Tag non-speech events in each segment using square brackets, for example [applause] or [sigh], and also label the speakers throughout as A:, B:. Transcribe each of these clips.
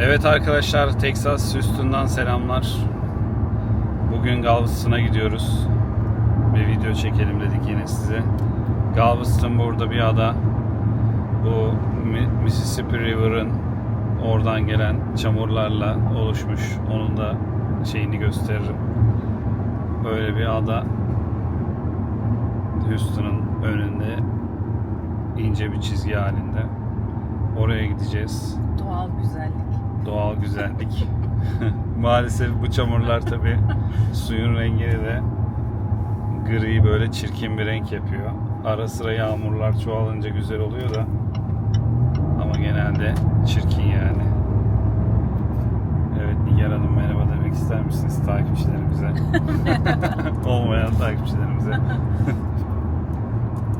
A: Evet arkadaşlar Texas Houston'dan selamlar. Bugün Galveston'a gidiyoruz. Bir video çekelim dedik yine size. Galveston burada bir ada. Bu Mi- Mississippi River'ın oradan gelen çamurlarla oluşmuş. Onun da şeyini gösteririm. Böyle bir ada. Houston'ın önünde ince bir çizgi halinde. Oraya gideceğiz
B: Doğal güzellik.
A: Doğal güzellik. [laughs] Maalesef bu çamurlar tabi suyun rengini de gri böyle çirkin bir renk yapıyor. Ara sıra yağmurlar çoğalınca güzel oluyor da ama genelde çirkin yani. Evet Nigar Hanım merhaba demek ister misiniz takipçilerimize? [laughs] Olmayan takipçilerimize.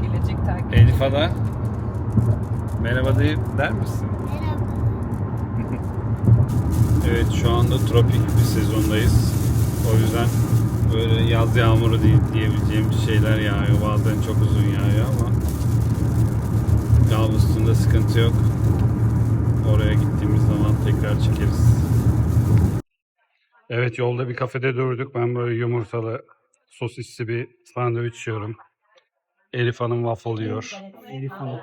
B: Gelecek takip.
A: Elif Ada merhaba deyip der misin? Evet şu anda tropik bir sezondayız. O yüzden böyle yaz yağmuru değil diyebileceğim şeyler yağıyor. Bazen çok uzun yağıyor ama Galveston'da sıkıntı yok. Oraya gittiğimiz zaman tekrar çekeriz. Evet yolda bir kafede durduk. Ben böyle yumurtalı sosisli bir sandviç yiyorum. Elif Hanım waffle yiyor. Elif Hanım.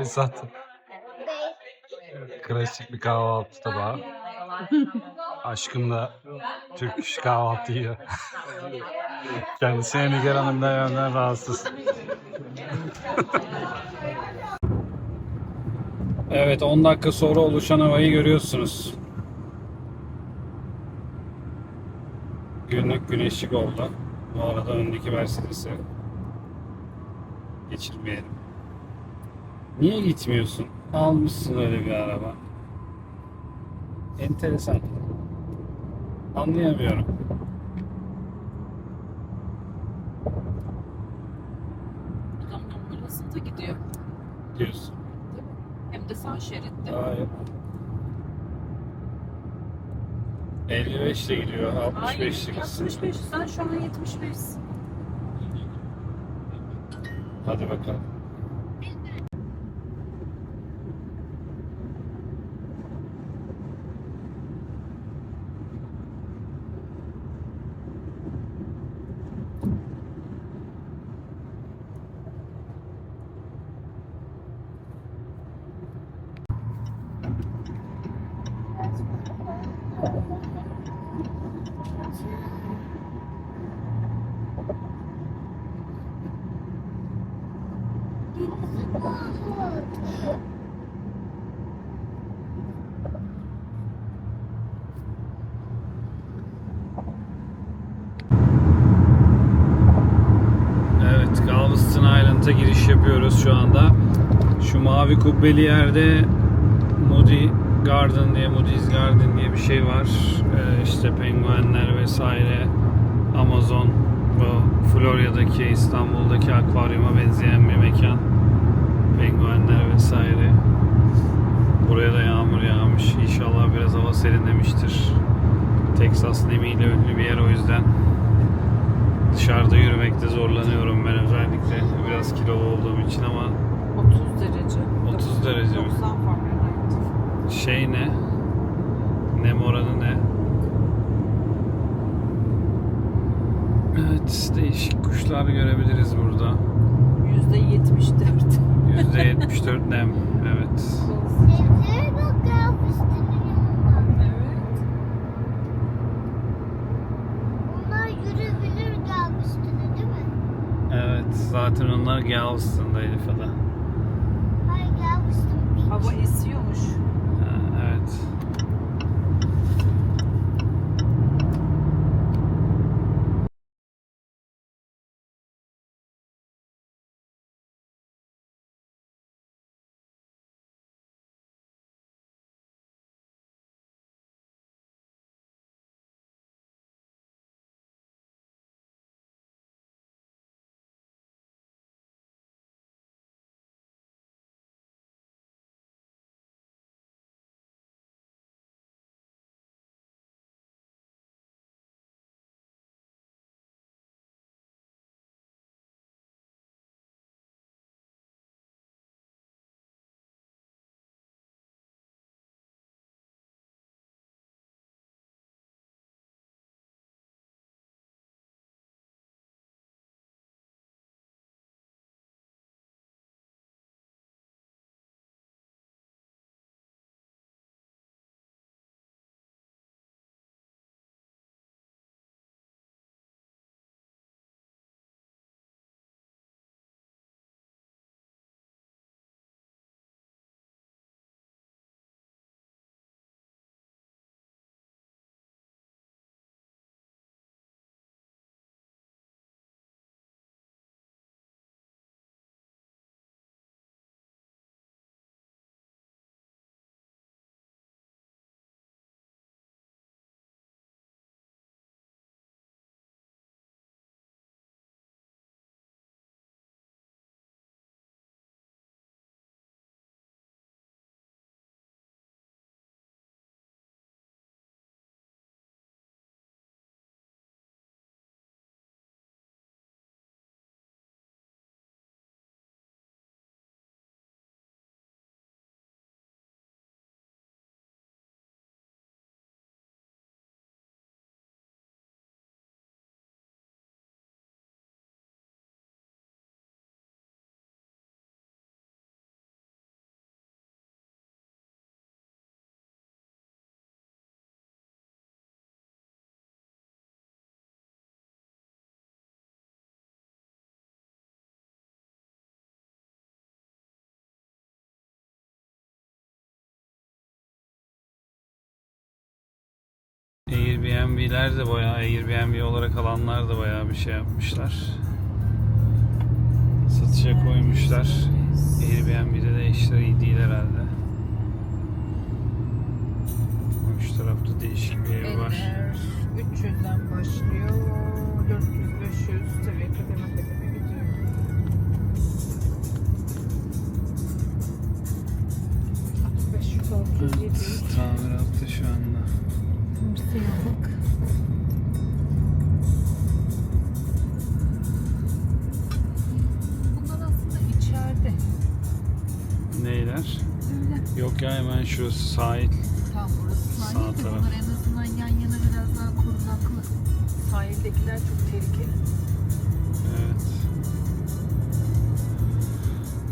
A: Esat. [laughs] Klasik bir kahvaltı tabağı. Aşkım da Türk kahvaltı yiyor. [laughs] Kendisine Nigar Hanım'dan yönden rahatsız. [laughs] evet 10 dakika sonra oluşan havayı görüyorsunuz. Günlük güneşlik oldu. Bu arada öndeki Mercedes'i geçirmeyelim. Niye gitmiyorsun? Almışsın öyle bir araba. Enteresan. Anlayamıyorum.
B: Tam arasında gidiyor.
A: Diyorsun.
B: Hem de sağ şeritte.
A: Hayır. 55 ile gidiyor. 65 ile gitsin.
B: 65. Sen şu an 75.
A: Hadi bakalım. Evet, Island'a giriş yapıyoruz şu anda. Şu mavi kubbeli yerde Moody Garden diye, Moody's Garden diye bir şey var. Ee, işte penguenler vesaire, Amazon, bu Florya'daki, İstanbul'daki akvaryuma benzeyen bir mekan. Penguenler vesaire. Buraya da yağmur yağmış. İnşallah biraz hava serinlemiştir. Texas nemiyle ünlü bir yer o yüzden dışarıda yürümekte zorlanıyorum ben özellikle. Biraz kilolu olduğum için ama
B: 30 derece.
A: 30 derece mi?
B: 90 Fahrenheit.
A: şey ne? Nem oranı ne? Evet, değişik kuşlar görebiliriz burada.
B: %74.
A: %74 [laughs] nem, evet.
C: Sebzeye bak ya fıstığın yanında.
B: evet.
C: Onlar yürüyebilir gelmiştiniz değil mi?
A: Evet, zaten onlar Galveston'da Elif Ada.
C: Hayır gelmiştim.
B: Hava esiyormuş.
A: Airbnb'ler de bayağı Airbnb olarak alanlar da bayağı bir şey yapmışlar. Satışa koymuşlar. Airbnb'de de işler iyi değil herhalde. Şu tarafta değişik bir ev var.
B: Enler 300'den başlıyor. 400, 500 tabii kademe kademe gidiyor. Yüz.
A: Tamiratta şu anda.
B: Siyahlık. Bunlar aslında içeride.
A: Neyler?
B: Öyle.
A: Yok ya hemen şurası sahil.
B: Tam burası
A: Sağ
B: sahil de
A: taraf.
B: bunlar en azından yan yana biraz daha korunaklı. Sahildekiler çok tehlikeli.
A: Evet.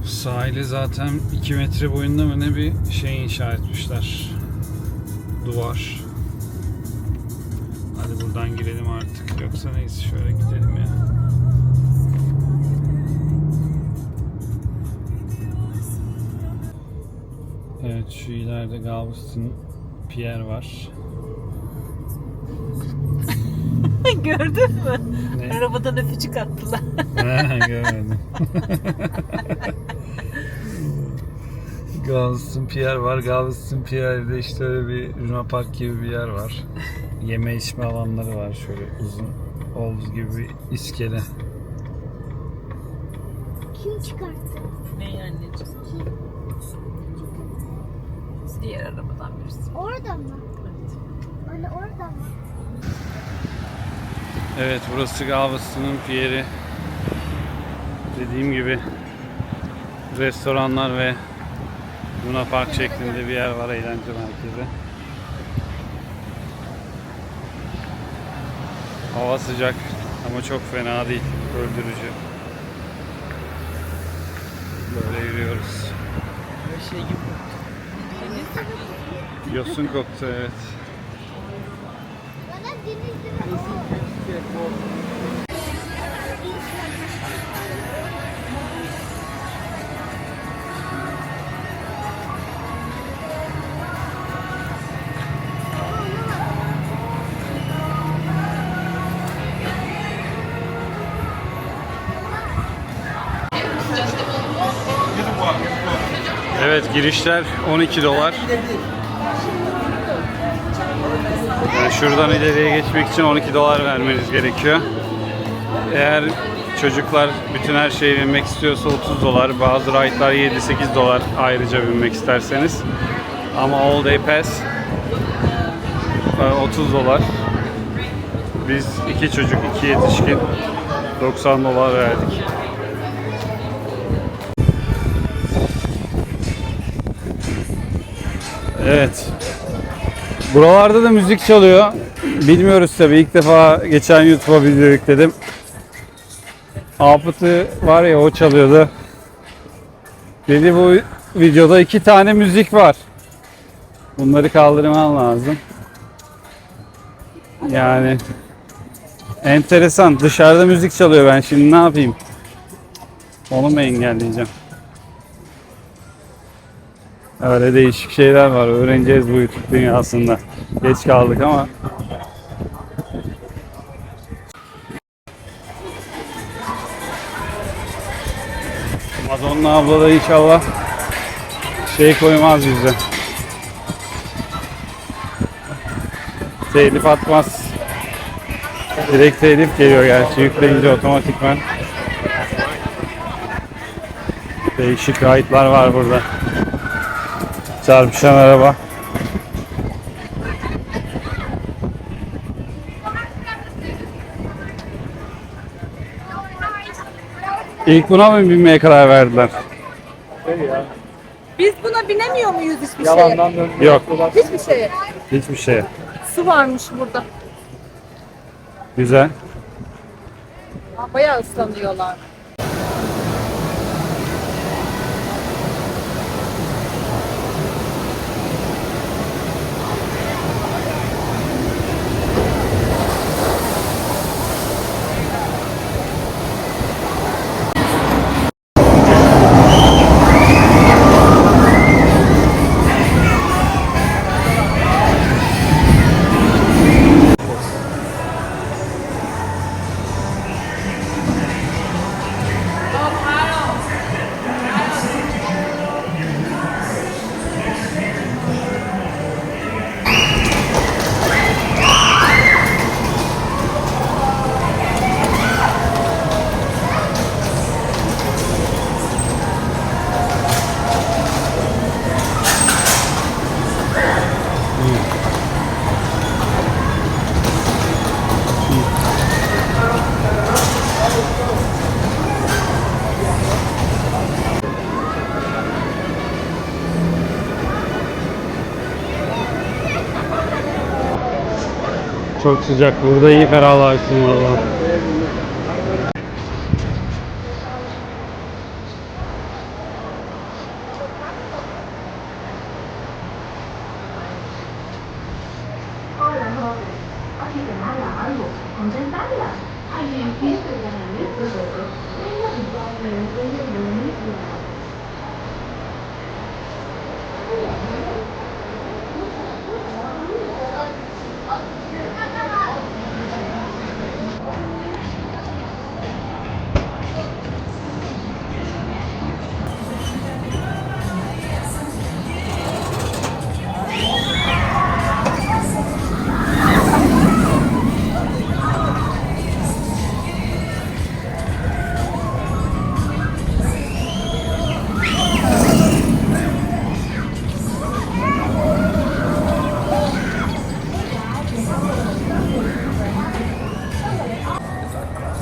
A: Sahile zaten 2 metre boyunda mı ne bir şey inşa etmişler. Duvar. Yoksa neyse şöyle gidelim ya. Evet şu ileride Galveston Pier var. [laughs]
B: Gördün mü?
A: Ne?
B: Arabadan öpücük attılar. [laughs]
A: Ha, Görmedim. [laughs] Galveston Pier var. Galveston Pier'de işte öyle bir Luna Park gibi bir yer var. Yeme içme alanları var şöyle uzun olduğu gibi bir iskele.
C: Kim çıkarttı?
B: ne anneciğim? Diğer arabadan birisi.
C: Orada mı?
B: Evet.
C: Anne orada mı?
A: Evet burası Galveston'un Pier'i. Dediğim gibi restoranlar ve Luna Park şeklinde bir yer var eğlence merkezi. Hava sıcak ama çok fena değil. Öldürücü. Böyle yürüyoruz. Yosun koktu evet. Girişler 12 dolar. Yani şuradan ileriye geçmek için 12 dolar vermeniz gerekiyor. Eğer çocuklar bütün her şeye binmek istiyorsa 30 dolar. Bazı ride'lar 7-8 dolar ayrıca binmek isterseniz. Ama all day pass e, 30 dolar. Biz iki çocuk, iki yetişkin 90 dolar verdik. Evet. Buralarda da müzik çalıyor. Bilmiyoruz tabii. İlk defa geçen YouTube'a video yükledim. Apıtı var ya o çalıyordu. Dedi bu videoda iki tane müzik var. Bunları kaldırman lazım. Yani enteresan. Dışarıda müzik çalıyor ben şimdi ne yapayım? Onu mu engelleyeceğim? Öyle değişik şeyler var. Öğreneceğiz bu YouTube dünyasında. Geç kaldık ama. Madonna abla da inşallah şey koymaz bize. Telif atmaz. Direkt telif geliyor gerçi yükleyince otomatikman. Değişik kayıtlar var burada. Çarpışan araba. İlk buna mı binmeye karar verdiler?
B: Biz buna binemiyor muyuz hiçbir şeye?
A: Yok.
B: Hiçbir şeye.
A: Hiçbir şey.
B: Su varmış burada.
A: Güzel.
B: Bayağı ıslanıyorlar.
A: Çok sıcak. Burada iyi ferahlarsın valla.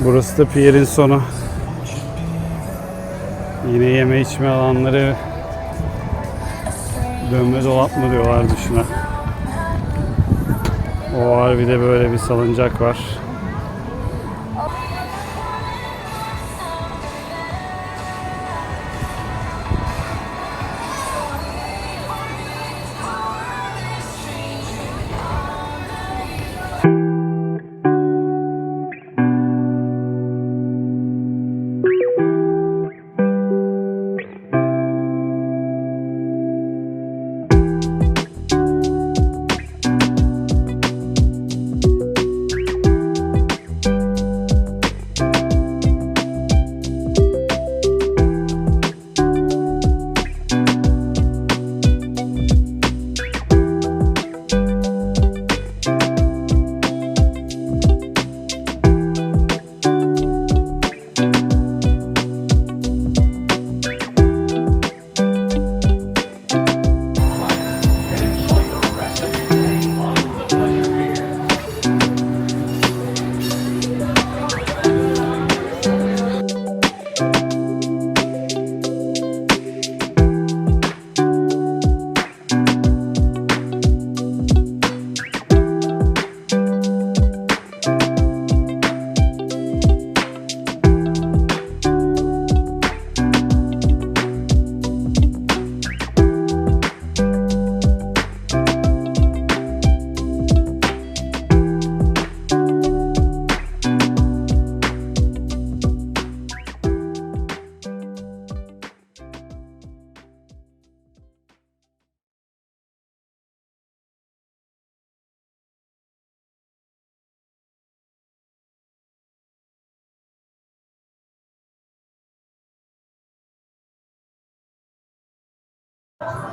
A: Burası da pierin sonu. Yine yeme içme alanları dönme dolap mı diyorlardı şuna. O var bir de böyle bir salıncak var.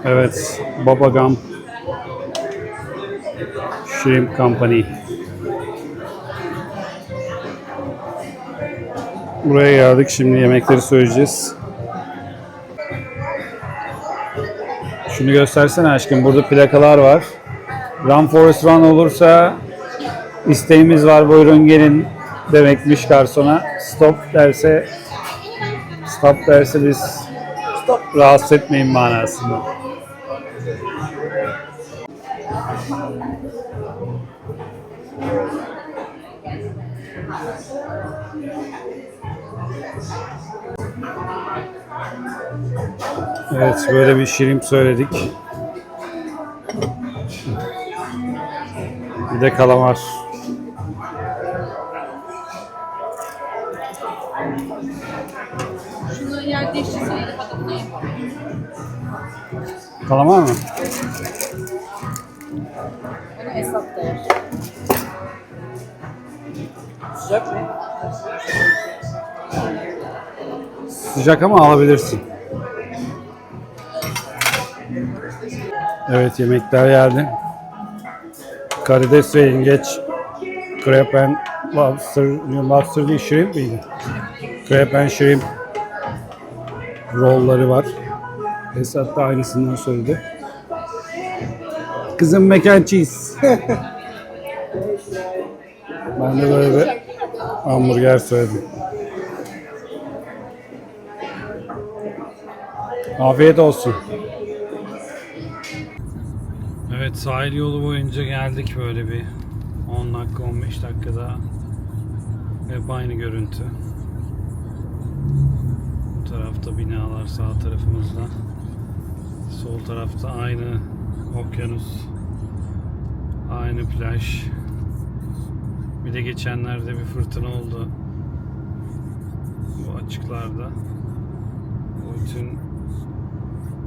A: Evet, Baba Gump Shrimp Company. Buraya geldik. Şimdi yemekleri söyleyeceğiz. Şunu göstersene aşkım. Burada plakalar var. Run Forest Run olursa isteğimiz var buyurun gelin demekmiş garsona. Stop derse stop derse biz rahatsız etmeyin manasında. Evet böyle bir şirin söyledik. Bir de kalamar. Kalamar mı?
B: Bunu da yer. Sıcak mı?
A: Sıcak ama alabilirsin. Evet yemekler geldi. Karides ve yengeç. Crab and lobster, lobster değil shrimp miydi? Crab and shrimp rolları var. Esat da aynısından söyledi. Kızım mac and cheese. [laughs] ben de böyle bir hamburger söyledim. Afiyet olsun. Evet sahil yolu boyunca geldik böyle bir 10 dakika 15 dakikada hep aynı görüntü. Tarafta binalar sağ tarafımızda. Sol tarafta aynı okyanus. Aynı plaj. Bir de geçenlerde bir fırtına oldu. Bu açıklarda. Bu bütün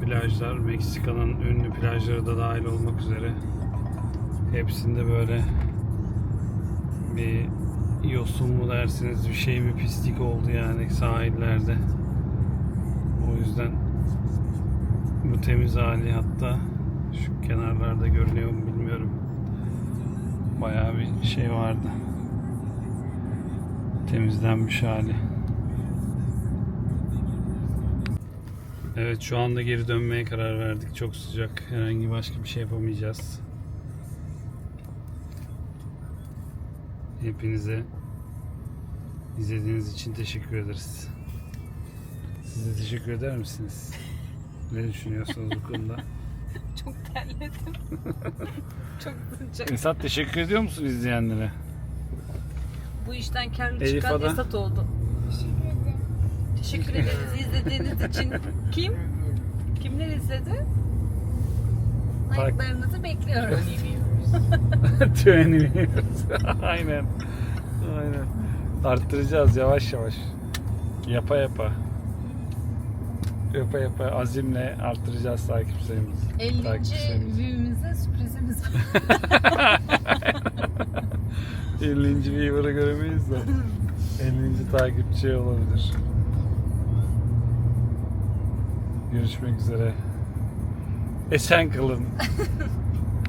A: plajlar Meksika'nın ünlü plajları da dahil olmak üzere hepsinde böyle bir yosun mu dersiniz bir şey bir pislik oldu yani sahillerde. O yüzden bu temiz hali hatta şu kenarlarda görünüyor mu bilmiyorum. Bayağı bir şey vardı. Temizlenmiş hali. Evet şu anda geri dönmeye karar verdik. Çok sıcak. Herhangi başka bir şey yapamayacağız. Hepinize izlediğiniz için teşekkür ederiz. Siz de teşekkür eder misiniz? Ne düşünüyorsunuz bu konuda? [laughs]
B: Çok terledim. [laughs] Çok sıcak.
A: Esat teşekkür ediyor musun izleyenlere?
B: Bu işten karlı
A: Elif
B: çıkan
A: Ada.
B: Esat oldu.
C: Teşekkür ederim.
B: Teşekkür ederiz izlediğiniz için. Kim? Kimler izledi?
A: Bak.
B: Like'larınızı bekliyoruz. [laughs]
A: Tüveniliyoruz. Aynen. Aynen. Arttıracağız yavaş yavaş. Yapa yapa. Yapa yapa azimle arttıracağız takip sayımızı.
B: 50.
A: Takip sayımızı.
B: büyüğümüze sürprizimiz var. [laughs]
A: 50. viewer'ı göremeyiz de 50. takipçi olabilir. Görüşmek üzere. Esen kalın. [laughs]